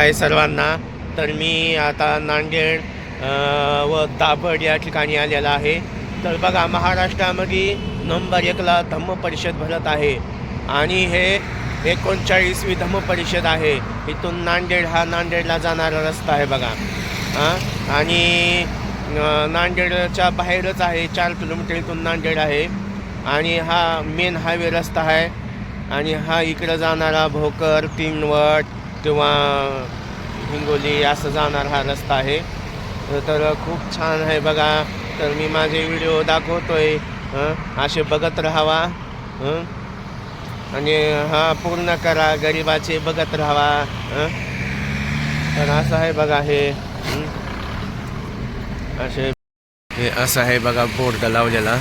आहे सर्वांना. तर मी आता नांदेड व दाभड या ठिकाणी आलेला आहे. तर बघा महाराष्ट्रामध्ये नंबर एकला धम्म परिषद भरत आहे. आणि हे एकोणचाळीसवी धम्म परिषद आहे. इथून नांदेड हा नांदेडला जाणारा रस्ता आहे बघा. हां आणि नांदेडच्या बाहेरच आहे चार किलोमीटर इथून नांदेड आहे. आणि हा मेन हायवे रस्ता आहे. आणि हा इकडं जाणारा भोकर तीनवट किंवा हिंगोली असं जाणार हा रस्ता आहे. तर खूप छान आहे बघा. तर मी माझे व्हिडिओ दाखवतोय. असे बघत राहावा. आणि हा पूर्ण करा. गरिबाचे बघत राहावा. तर असं आहे बघा हे. असे हे असं आहे बघा बोर्ड लावलेला.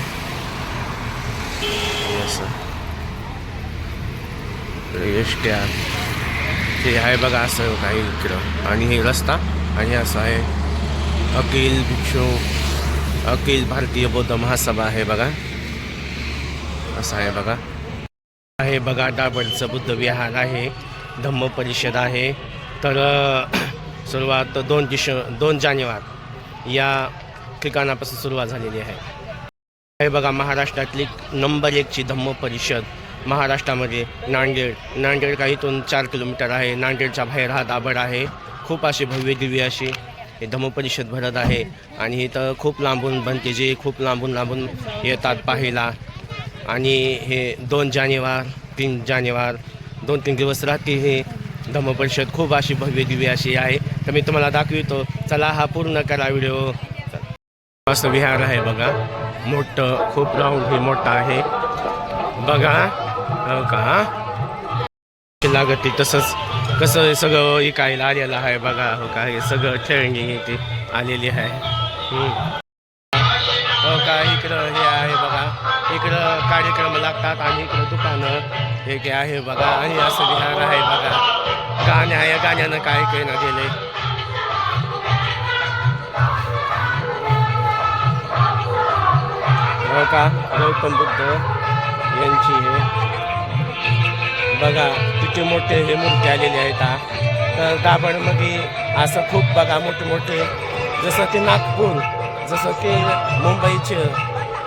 असं. एसट्या. ते आहे बघा असं काही इकडं. आणि हे रस्ता. आणि असं आहे अखिल भिक्षू अखिल भारतीय बौद्ध महासभा आहे बघा. असं आहे बघा. आहे बघा डाबडचं बुद्ध विहार आहे. धम्म परिषद आहे. तर सुरुवात दोन डिश दोन जानेवार या ठिकाणापासून सुरुवात झालेली आहे. हे बघा महाराष्ट्रातली नंबर एकची धम्म परिषद. महाराष्ट्रामध्ये नांदेड नांदेड काही इथून चार किलोमीटर आहे. नांदेडच्या बाहेर हा दाभड आहे. खूप अशी भव्य दिव्य अशी हे धम्म भरत आहे. आणि इथं खूप लांबून बनते जे खूप लांबून लांबून येतात पाहायला. आणि हे दोन जानेवार तीन जानेवार दोन तीन दिवस राहते हे धमपरिषद खूप अशी भव्य दिव्य अशी आहे. तर मी तुम्हाला दाखवितो. चला हा पूर्ण करा व्हिडिओ. असं विहार आहे बघा. मोठं खूप राऊंड हे मोठं आहे. बघा. हो का? लागत तसंच कसं हे सगळं इकायला आलेलं आहे बघा हो का? हे सगळं खेळणी ती आलेली आहे. हम्म. हो का? इकडं हे आहे बघा. इकडं कार्यक्रम लागतात आणि इकडं दुकानं हे काय आहे बघा. आणि असं विहार आहे बघा. गाणे आहे गाण्यानं काय काही ना गेले. हो का? गौतम बुद्ध यांची हे. बघा किती मोठे हे मूर्ती आलेले आहेत हा. तर दाभडमध्ये असं खूप बघा मोठे मोठे जसं की नागपूर जसं की मुंबईचे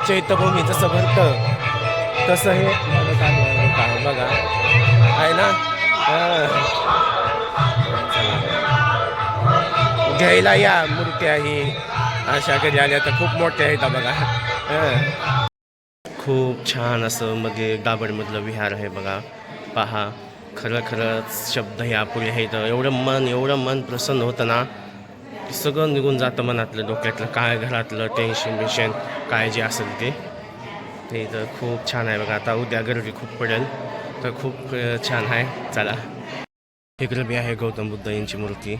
चैत्यभूमी जसं भरतं तसं हे बघा. आहे ना? घ्यायला या मूर्त्या आहे. अशा कधी आल्या तर खूप मोठ्या आहेत बघा. खूप छान असं मध्ये दाभडमधलं विहार आहे बघा. पहा. खरं खरंच शब्द हे अपुरे आहेत. एवढं मन एवढं मन प्रसन्न होतं ना सगळं निघून जातं मनातलं डोक्यातलं काय घरातलं टेन्शन बिन्शन काय जे असेल ते. ते तर खूप छान आहे बघा. आता उद्या गर्दी खूप पडेल. तर खूप छान आहे. चला. इकडं बी आहे गौतम बुद्ध यांची मूर्ती.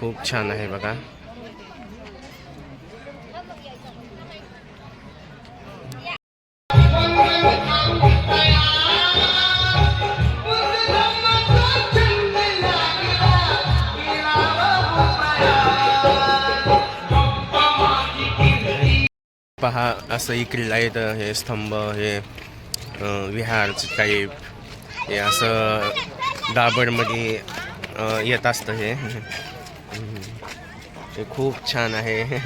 खूप छान आहे बघा. पहा असं इकडे आहेत हे स्तंभ हे विहारचं टाईप हे असं दाभडमध्ये येत असतं हे. हे खूप छान आहे.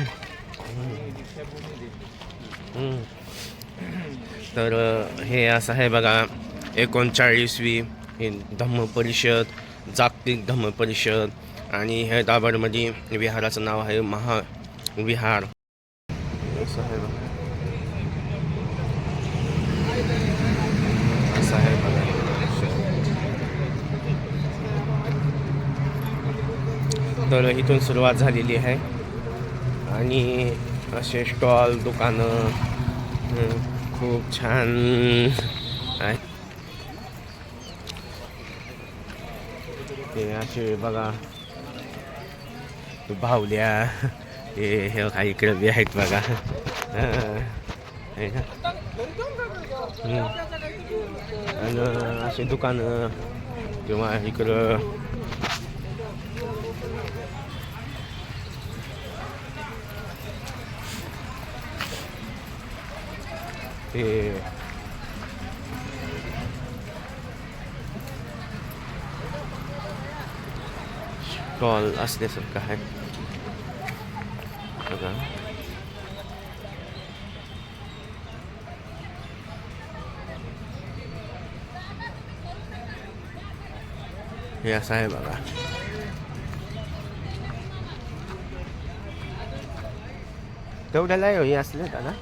तर हे असं आहे बघा एकोणचाळीसवी हे धम्म परिषद जागतिक धम्म परिषद आणि हे दाबडमध्ये विहाराचं नाव आहे महा विहार असं आहे बघा असं आहे बघा तर इथून सुरुवात झालेली आहे. आणि असे स्टॉल दुकानं खूप छान आहे. ते असे बघा बाहुल्या हे हे काही इकडे बी आहेत बघा. हे. आणि असे दुकानं किंवा इकडं ते स्टॉल असल्यासारखं आहे बघा हे असं आहे बघा तेवढ्याला हे असले दादा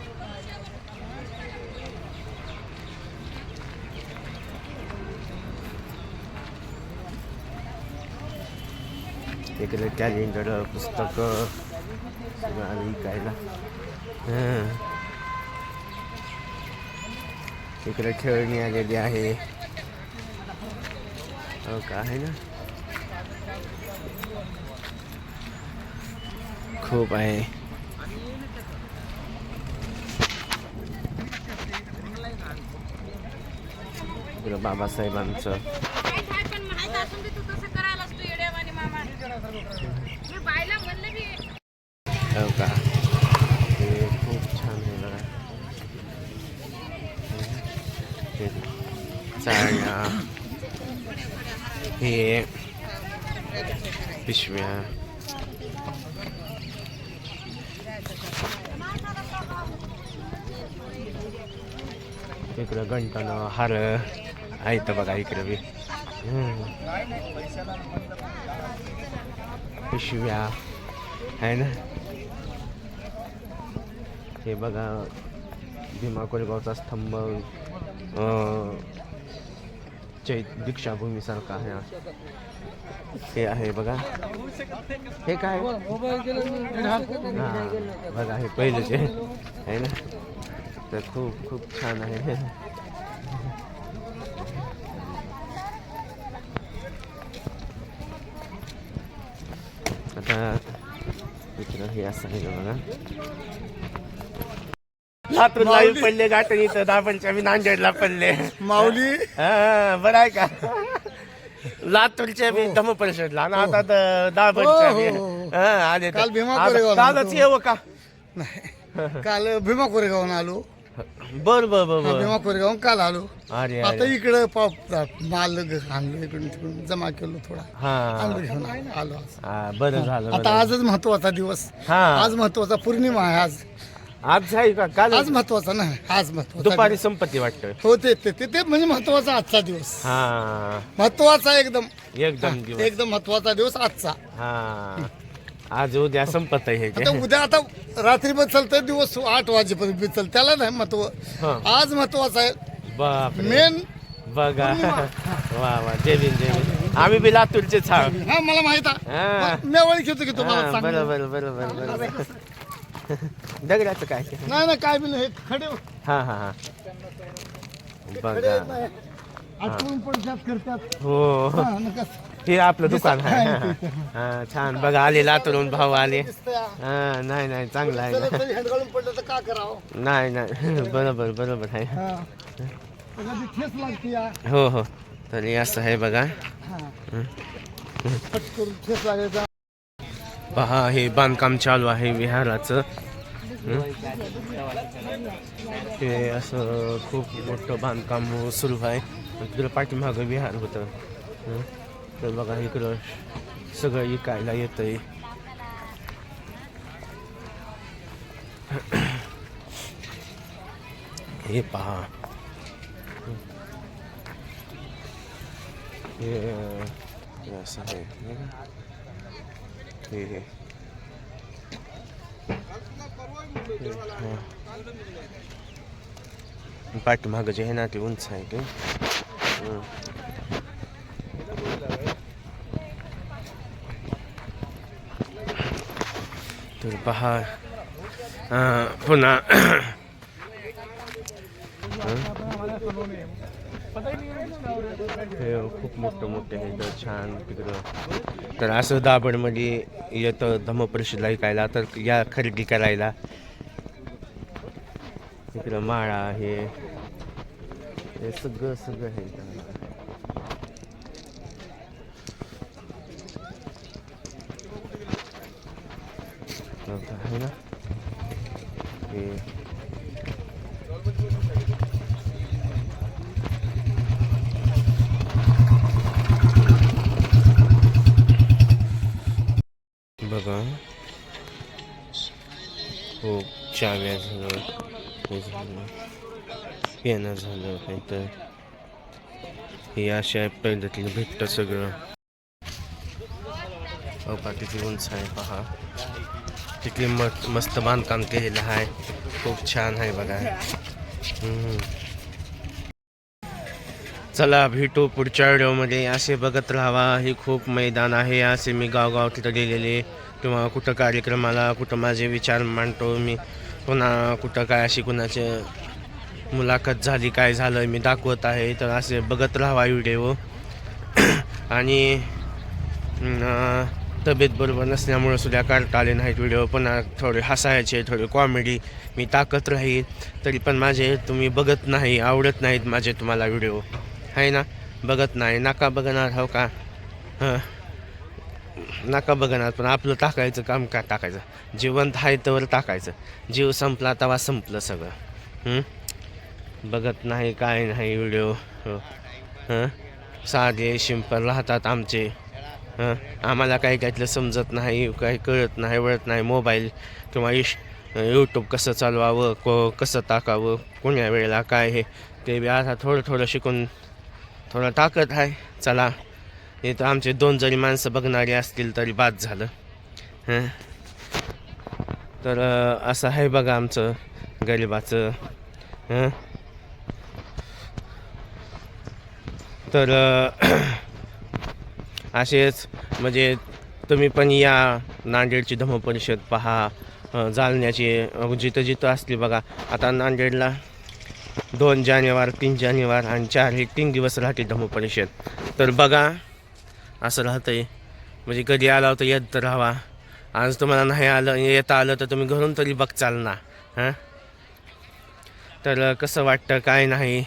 इकडे कॅलेंडर पुस्तकं सगळं आलं विकायला इकडे खेळणी आलेली आहे. हो का? आहे ना? खूप आहे. इकडं बाबासाहेबांचं. हो का? हे खूप छान आहे बघा. हे हे पिशव्या. इकडं गंटनं हार आहेत बघा इकडं बी. हम्म. पिशव्या. आहे ना? हे बघा भीमा कोरेगावचा स्तंभ चैत दीक्षाभूमीसारखा आहे हे. आहे बघा. हे काय? हां बघा हे पहिलेच आहे. ना? तर खूप खूप छान आहे आता इकडं हे असं आहे बघा. लातूर लाईव्ह पडले गाठण इथं दाबणच्या मी नांदेडला पडले. माऊली. हा बरं आहे का? लातूरच्या बी धम परिषदला आणि आता द- दाभणच्या बी. हो, हो, हो. हा, आले तर. काल भीमा आता कोरेगावला कालच होतो. येऊ का? नाही. काल भीमा कोरेगावून आलो. बर बर बर बर. भीमा कोरेगावून काल आलो अरे आता अरे इकडं पाप माल आणलो इकडून तिकडून जमा केलो थोडा. हा. आणलो घेऊन आलो आलो आज. हा, बरं झालं आता बरं. आजच महत्त्वाचा दिवस. हा. आज महत्त्वाचा पौर्णिमा आहे आज. आज आहे का? काल आज महत्त्वाचा ना आज महत्त्वाचा दुपारी. संपत्ती वाटतं. हो ते ते ते- ते म्हणजे महत्त्वाचा आजचा दिवस. हा. महत्त्वाचा एकदम. एकदम दिवस. एकदम महत्त्वाचा दिवस आजचा. हा. आज उद्या संपत आहे हे. उद्या आता रात्री पण चालतं दिवस आठ वाजेपर्यंत बी चालतं त्याला नाही महत्त्व. हा. आज महत्त्वाचा आहे. बाप मेन बघा. वा वा. जय भीम आम्ही बी लातूरचेच आहोत. हा मला माहीत हा. आहे मी घेतो की तुम्हाला हा, चांगलं. बरोबर बरोबर बरोबर. दगडाचं काय? नाही नाही काय बी नाही. हे खडे हा. हा हा खडे बघा. हे. आठवून पडतात करतात. हो. हा, नका. हे आपलं दुकान आहे. हा, हा, हा छान. बघा आले लातूरून भाऊ आले. हा नाही नाही चांगलं आहे चला ना तरी हँडगाळून पडलं तर का करावं? नाही नाही. बरोबर बरोबर आहे. हा. कधी ठेस लागते या. हो हो. तर हे असं आहे बघा. हा. फट करून ठेस लागायचा. पहा हे बांधकाम चालू आहे विहाराचं. हं? हे असं खूप मोठं बांधकाम सुरू आहे. तिकडं पाठीमागं विहार होतं. हं? तर बघा इकडं सगळं विकायला येतं आहे हे पहा. हे हे असं आहे हे हे पाठीमागं जे आहे ना ते उंच आहे ते. तर पहा पुन्हा हे खूप मोठं मोठे आहे तर छान तिकडं. तर असं दाभडमध्ये येतं धम्मपरिषदला ऐकायला तर या खरेदी करायला. इकडं माळा आहे. हे सगळं सगळं आहे इथं. नव्हतं आहे ना? ते बघा. हो चाव्या झालं. हे झालं. पेनं झालं काही तर हे अशा पद्धतीने भेटतं सगळं. अपाटीची उंच आहे पहा. किती मस्त मस्त बांधकाम केलेलं आहे. खूप छान आहे बघा. चला भेटू पुढच्या व्हिडिओमध्ये. असे बघत राहावा. हे खूप मैदान आहे. असे मी गावगाव तिथं गेलेले. किंवा कुठं कार्यक्रमाला कुठं माझे विचार मांडतो मी. पुन्हा कुठं काय अशी कुणाचे मुलाखत झाली काय झालं मी दाखवत आहे. तर असे बघत राहावा व्हिडिओ. आणि तब्येत बरोबर नसल्यामुळं सुद्धा काढता आले नाहीत. व्हिडिओ पण थोडे हसायचे थोडे कॉमेडी मी ताकत राहील तरी पण माझे तुम्ही बघत नाही आवडत नाहीत माझे तुम्हाला व्हिडिओ. आहे ना? बघत नाही. नका बघणार हो का? हं. नका बघणार पण आपलं टाकायचं काम का टाकायचं? जिवंत आहे तर टाकायचं. जीव संपला तेव्हा संपलं सगळं. बघत नाही काय नाही व्हिडिओ. हो. हां. साधे शिंपल राहतात आमचे. आम्हाला काही काहीतलं समजत नाही काही कळत नाही वळत नाही. मोबाईल किंवा इश यूट्यूब कसं चालवावं को कसं टाकावं कोण्या वेळेला काय हे ते बी आता थोडं थोडं शिकून थोडं टाकत आहे. चला इथं आमचे दोन जरी माणसं बघणारी असतील तरी बाद झालं. तर असं आहे बघा आमचं गरिबाचं. तर असेच म्हणजे तुम्ही पण या नांदेडची धम्मपरिषद पहा अं, जालन्याची जिथं जिथं असली बघा. आता नांदेडला दोन जानेवार तीन जानेवार आणि चार हे तीन दिवस राहते धम्मपरिषद. तर बघा असं राहतं आहे म्हणजे कधी आला होतं येत राहावा. आज तुम्हाला नाही आलं येता आलं तर तुम्ही घरून तरी बघचाल ना हां? तर कसं वाटतं काय नाही?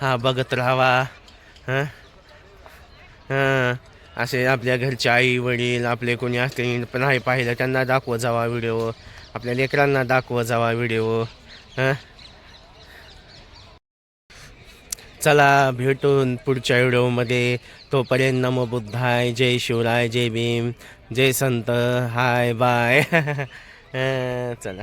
हा बघत राहावा हां? हां. असे आपल्या घरचे आई वडील आपले कोणी असतील पण नाही पाहिलं त्यांना दाखवत जावा व्हिडिओ. आपल्या लेकरांना दाखवत जावा व्हिडिओ. हां? चला भेटून पुढच्या व्हिडिओमध्ये. तोपर्यंत नमो बुद्धाय जय शिवराय जय भीम जय संत हाय बाय. चला.